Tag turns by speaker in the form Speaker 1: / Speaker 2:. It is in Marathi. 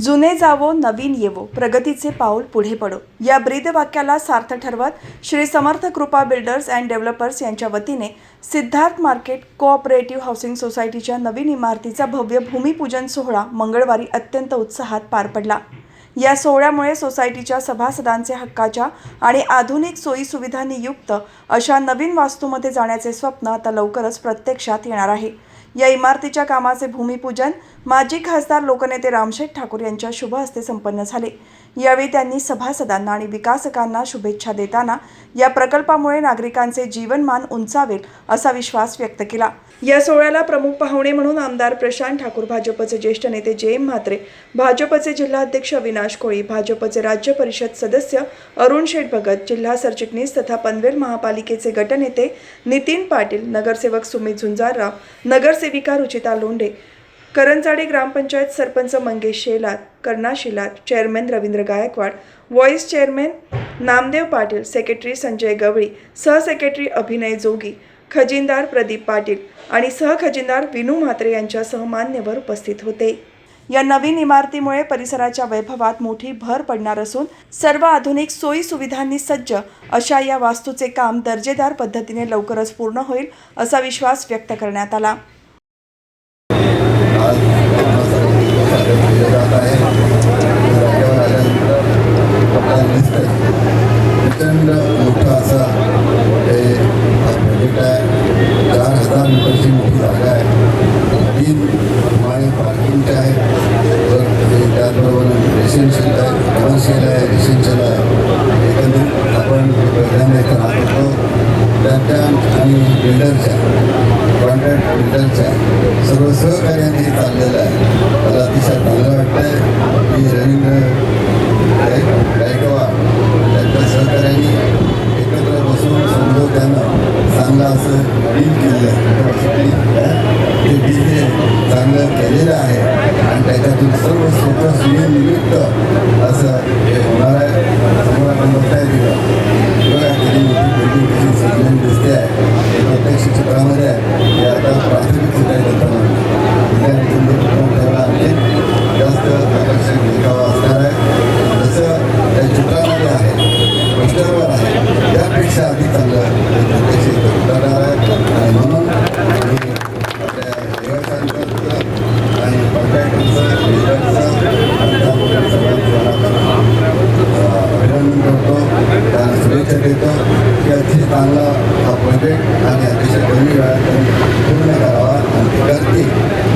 Speaker 1: जुने जावो नवीन येवो प्रगतीचे पाऊल पुढे पडो. या ब्रीद वाक्याला सार्थ ठरवत श्री समर्थ कृपा बिल्डर्स अँड डेव्हलपर्स यांच्या वतीने सिद्धार्थ मार्केट कोऑपरेटिव्ह हाऊसिंग सोसायटीच्या नवीन इमारतीचा भव्य भूमिपूजन सोहळा मंगळवारी अत्यंत उत्साहात पार पडला. या सोहळ्यामुळे सोसायटीच्या सभासदांचे हक्काच्या आणि आधुनिक सोयी सुविधांनी युक्त अशा नवीन वास्तूमध्ये जाण्याचे स्वप्न आता लवकरच प्रत्यक्षात येणार आहे. या इमारतीच्या कामाचे भूमिपूजन माजी खासदार लोकनेते रामशेठ ठाकूर यांच्या शुभ हस्ते संपन्न झाले. यावेळी त्यांनी सभासदांना आणि विकासकांना शुभेच्छा देताना या प्रकल्पामुळे नागरिकांचे जीवनमान उंचावेल असा विश्वास व्यक्त केला. या सोहळ्याला प्रमुख पाहुणे म्हणून आमदार प्रशांत ठाकूर भाजपचे ज्येष्ठ नेते जे एम म्हात्रे भाजपचे जिल्हाध्यक्ष अविनाश कोळी भाजपचे राज्य परिषद सदस्य अरुण शेठ भगत जिल्हा सरचिटणीस तथा पनवेल महापालिकेचे गटनेते नितीन पाटील नगरसेवक सुमित झुंजारराव नगरसेविका रुचिता लोंढे करंजाडे ग्रामपंचायत sarpanch Mangesh Shelar Karna Shelar chairman Ravindra Gaikwad vice chairman Namdev Patil secretary Sanjay Gawali सहसेक्रेटरी Abhinay Jogi खजिनदार Pradeep Patil आणि सहखजिनदार विनू म्हात्रे यांच्यासह मान्यवर उपस्थित होते. या नवीन इमारतीमुळे परिसराच्या वैभवात मोठी भर पडणार असून सर्व आधुनिक सोयी सुविधांनी सज्ज अशा या वास्तूचे काम दर्जेदार पद्धतीने लवकरच पूर्ण होईल असा विश्वास व्यक्त करण्यात आला.
Speaker 2: आज जात आहे राज्यावर आल्यानंतर आपल्याला दिसतंय प्रचंड हे। तीन माळे पार्किंगचे आहेत त्याचबरोबर रेसिडेन्शियल आहे कमर्शियल आहे रेसिडेन्शियल आहे सहकार्याने चाललेलं आहे. मला अतिशय चांगलं वाटतंय की रवींद्र गायकवाड त्यांच्या सहकार्याने एकत्र बसून समजवत्यानं चांगलं असं डील केलेलं आहे. ते डील हे चांगलं केलेलं आहे. आणि त्याच्यातून सर्व स्वतः सुनिमित्त मौल्यवान आहे. त्यापेक्षा अधिक चांगलं त्याची करणार आहे म्हणून आपल्या देवस्थानकांचं आणि पंचायतांचं अभिनंदन करतो. त्यांना शुभेच्छा की अतिशय चांगला हा आणि अतिशय कमी वेळात पूर्ण करावा आणि ते